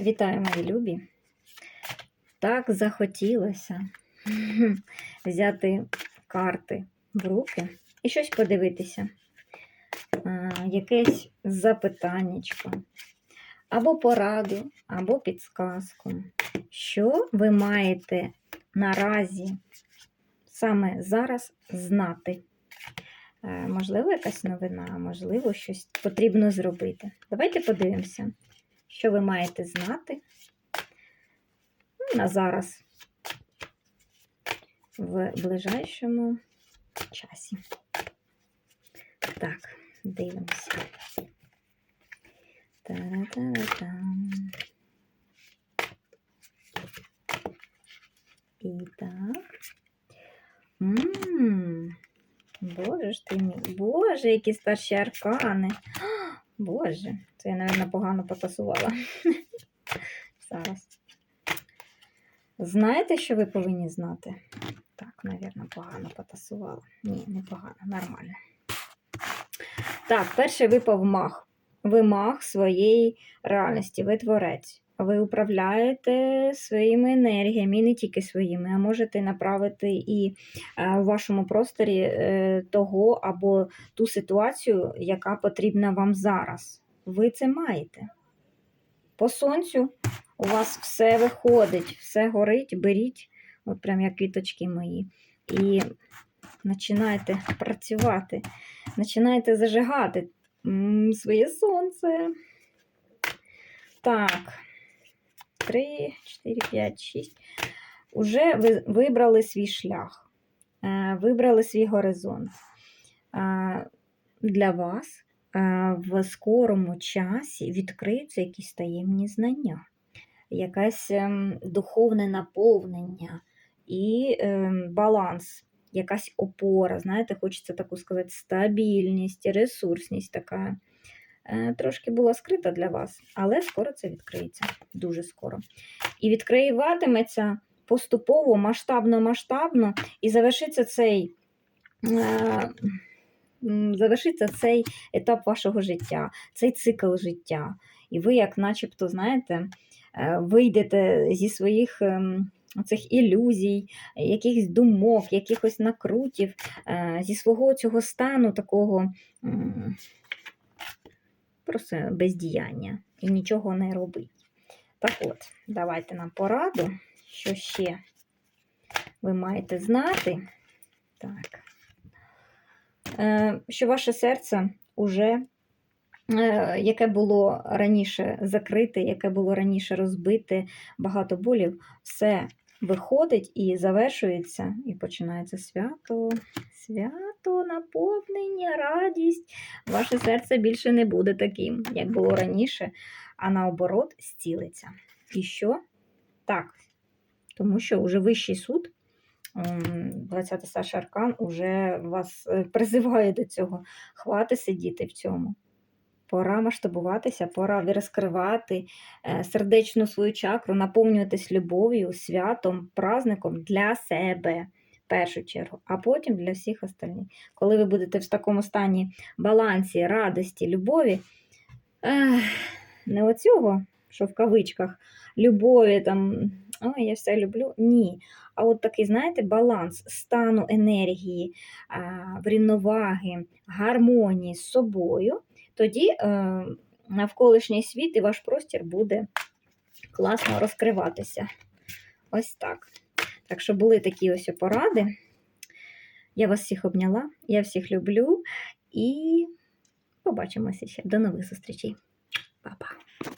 Вітаю, мої любі. Так захотілося взяти карти в руки і щось подивитися. Якесь запитаннячко, або пораду, або підсказку. Що ви маєте наразі саме зараз знати? Е, Можливо, якась новина, можливо, щось потрібно зробити. Давайте подивимося, що ви маєте знати ну, на зараз в ближайшому часі. Так, дивимося. Та-ра-та-ра-там. І так. М, Боже ж ти мій. Боже, які старші аркани. Боже, це я, мабуть, погано потасувала. Зараз. Знаєте, що ви повинні знати? Так, мабуть, погано потасувала. Ні, не погано, нормально. Так, перший випав мах. Ви мах своєї реальності, ви творець. Ви управляєте своїми енергіями, і не тільки своїми, а можете направити і е, у вашому просторі е, того або ту ситуацію, яка потрібна вам зараз. Ви це маєте. По сонцю у вас все виходить, все горить, беріть, от прям як квіточки мої. І починаєте працювати, починаєте зажигати своє сонце. Так. 3, 4, 5, 6. Уже ви вибрали свій шлях, е, вибрали свій горизонт. Е, Для вас е, в скорому часі відкриються якісь таємні знання, якесь ем, духовне наповнення і ем, баланс, якась опора. Знаєте, хочеться таку сказати, стабільність, ресурсність така. Е, Трошки була скрита для вас, але скоро це відкриється, дуже скоро. І відкриватиметься поступово, масштабно-масштабно, і завершиться цей, е, завершиться цей етап вашого життя, цей цикл життя. І ви, як начебто, знаєте, е, вийдете зі своїх ем, цих ілюзій, якихось думок, якихось накрутів, зі свого цього стану такого. Просто бездіяння і нічого не робить. Так от, давайте нам пораду, що ще ви маєте знати. Так. Е, Що ваше серце уже, е, яке було раніше закрите, яке було раніше розбите, багато болів, все виходить і завершується, і починається свято, свято, наповнення, радість. Ваше серце більше не буде таким, як було раніше, а наоборот, зцілиться. І що? Так, тому що вже вищий суд, 20 старший аркан, уже вас е, призиває до цього. Хвати сидіти в цьому. Пора масштабуватися, пора розкривати е, сердечну свою чакру, наповнюватись любов'ю, святом, праздником для себе першу чергу, а потім для всіх остальних. Коли ви будете в такому стані балансі, радості, любові, ех, не оцього, що в кавичках, любові, там, ой, я все люблю. Ні. А от такий, знаєте, баланс стану енергії, врівноваги, гармонії з собою, тоді е, навколишній світ і ваш простір буде класно розкриватися. Ось так. Так що були такі ось поради. Я вас всіх обняла, я всіх люблю і побачимося ще. До нових зустрічей. Па-па.